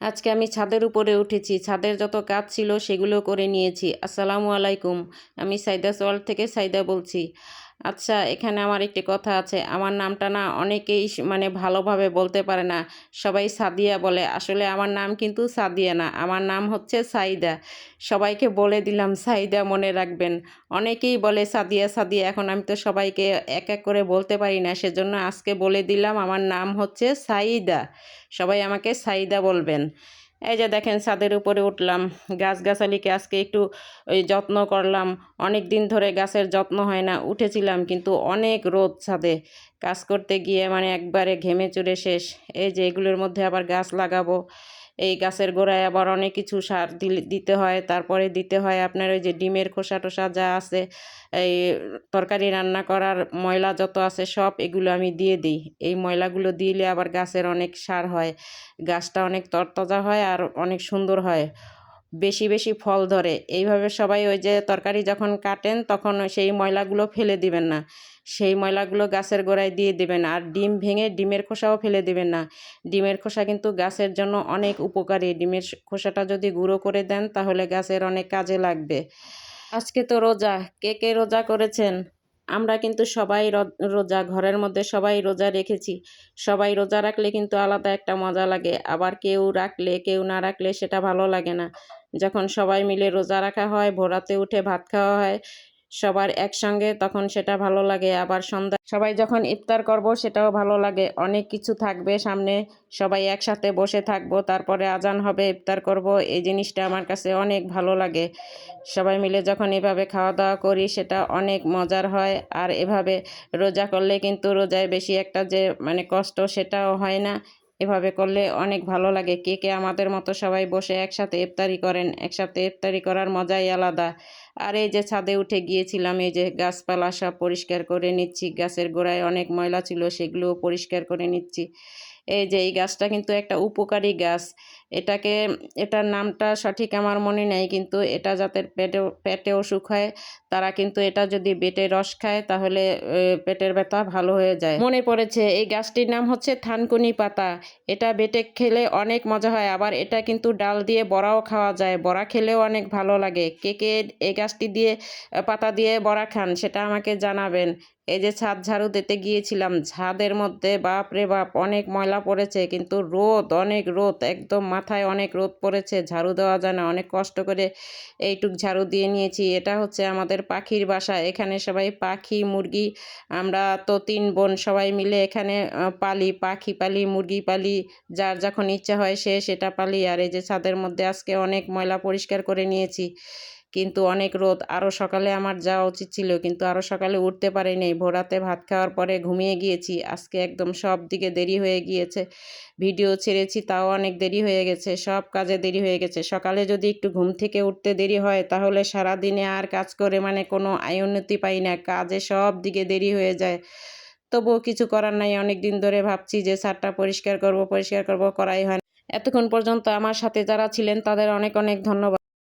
আজকে আমি ছাদের উপরে উঠেছি। ছাদের যত কাজ ছিল সেগুলো করে নিয়েছি। আসসালামু আলাইকুম। আমি সাইদা সোয়াল থেকে সাইদা বলছি। আচ্ছা এখানে আমার একটি কথা আছে। আমার নামটা না অনেকেই মানে ভালোভাবে বলতে পারে না। সবাই সাদিয়া বলে। আসলে আমার নাম কিন্তু সাদিয়া না। আমার নাম হচ্ছে সাইদা। সবাইকে বলে দিলাম, সাইদা, মনে রাখবেন। অনেকেই বলে, সাদিয়া সাদিয়া। এখন আমি তো সবাইকে এক এক করে বলতে পারি না। সেজন্য আজকে বলে দিলাম, আমার নাম হচ্ছে সাইদা। সবাই আমাকে সাইদা বলবেন। এই যে দেখেন ছাদের উপরে উঠলাম, গাছগাছালিকে আজকে একটু ওই যত্ন করলাম। অনেক দিন ধরে গাছের যত্ন হয় না, উঠেছিলাম কিন্তু অনেক রোদ ছাদে। কাজ করতে গিয়ে মানে একবারে ঘেমে চুরে শেষ। এই যে এগুলোর মধ্যে আবার গাছ লাগাবো। এই গাছের গোড়ায় আবার অনেক কিছু সার দিতে হয়। তারপরে দিতে হয় আপনার ওই যে ডিমের খোসা টোসা যা আছে, এই তরকারি রান্না করার ময়লা যত আছে সব এগুলো আমি দিয়ে দিই। এই ময়লাগুলো দিলে আবার গাছের অনেক সার হয়, গাছটা অনেক তরতাজা হয় আর অনেক সুন্দর হয়। বেশি বেশি ফল ধরে। এইভাবে সবাই ওই যে তরকারি যখন কাটেন, তখন সেই ময়লাগুলো ফেলে দিবেন না। সেই ময়লাগুলো গাছের গোড়ায় দিয়ে দেবেন আর ডিম ভেঙে ডিমের খোসাও ফেলে দিবেন না। ডিমের খোসা কিন্তু গাছের জন্য অনেক উপকারী। ডিমের খোসাটা যদি গুঁড়ো করে দেন, তাহলে গাছের অনেক কাজে লাগবে। আজকে তো রোজা। কে কে রোজা করেছেন? আমরা কিন্তু সবাই রোজা, ঘরের মধ্যে সবাই রোজা রেখেছি। সবাই রোজা রাখলে কিন্তু আলাদা একটা মজা লাগে। আবার কেউ রাখলে, কেউ না রাখলে সেটা ভালো লাগে না। যখন সবাই মিলে রোজা রাখা হয় ভোরাতে উঠে ভাত খাওয়া হয় সবার একসঙ্গে তখন সেটা ভালো লাগে। আবার সন্ধ্যা সবাই যখন ইফতার করব সেটাও ভালো লাগে। অনেক কিছু থাকবে সামনে, সবাই একসাথে বসে থাকব, তারপরে আজান হবে, ইফতার করব। এই জিনিসটা আমার কাছে অনেক ভালো লাগে। সবাই মিলে যখন এভাবে খাওয়া দাওয়া করি সেটা অনেক মজার হয়। আর এভাবে রোজা করলে কিন্তু রোজায় বেশি একটা যে মানে কষ্ট সেটাও হয় না। এভাবে করলে অনেক ভালো লাগে। কে কে আমাদের মতো সবাই বসে একসাথে ইফতারি করেন? একসাথে ইফতারি করার মজাই আলাদা। আর এই যে ছাদে উঠে গিয়েছিলাম, এই যে গাছপালা সব পরিষ্কার করে নিচ্ছি, গাছের গোড়ায় অনেক ময়লা ছিল, সেগুলোও পরিষ্কার করে নিচ্ছি। এই যে এই গাছটা কিন্তু একটা উপকারী গাছ। এটাকে, এটার নামটা সঠিক আমার মনে নেই, কিন্তু এটা যাদের পেটে পেটে অসুখ হয়, তারা কিন্তু এটা যদি বেটে রস খায়, তাহলে পেটের ব্যথা ভালো হয়ে যায়। মনে পড়েছে, এই গাছটির নাম হচ্ছে থানকুনি পাতা। এটা বেটে খেলে অনেক মজা হয়, আবার এটা কিন্তু ডাল দিয়ে বড়াও খাওয়া যায়। বড়া খেলেও অনেক ভালো লাগে। কে কে এই গাছটি দিয়ে, পাতা দিয়ে বড়া খান, সেটা আমাকে জানাবেন। এই যে ছাদ ঝাড়ু দিতে গিয়েছিলাম, ছাদের মধ্যে বাপ রে বাপ, অনেক ময়লা পড়েছে, কিন্তু রোদ, অনেক রোদ, একদম মাথায় অনেক রোদ পড়েছে, ঝাড়ু দেওয়া যায় না, অনেক কষ্ট করে এইটুক ঝাড়ু দিয়ে নিয়েছি। এটা হচ্ছে আমাদের পাখির বাসা, এখানে সবাই পাখি, মুরগি, আমরা তো তিন বোন সবাই মিলে এখানে পালি, পাখি পালি, মুরগি পালি, যার যখন ইচ্ছা হয় সে সেটা পালি, আর এই যে ছাদের মধ্যে আজকে অনেক ময়লা পরিষ্কার করে নিয়েছি। কিন্তু অনেক রোদ। আরও সকালে আমার যাওয়া উচিত ছিল, কিন্তু আরও সকালে উঠতে পারিনি। ভোরাতে ভাত খাওয়ার পরে ঘুমিয়ে গিয়েছি। আজকে একদম সব দিকে দেরি হয়ে গিয়েছে। ভিডিও ছেড়েছি, তাও অনেক দেরি হয়ে গেছে। সব কাজে দেরি হয়ে গেছে। সকালে যদি একটু ঘুম থেকে উঠতে দেরি হয়, তাহলে সারা দিনে আর কাজ করে মানে কোনো আয় উন্নতি পাই না। কাজে সব দিকে দেরি হয়ে যায়। তবুও কিছু করার নাই। অনেক দিন ধরে ভাবছি যে ছাদটা পরিষ্কার করব পরিষ্কার করব, করাই হয়। এতক্ষণ পর্যন্ত আমার সাথে যারা ছিলেন, তাদের অনেক অনেক ধন্যবাদ।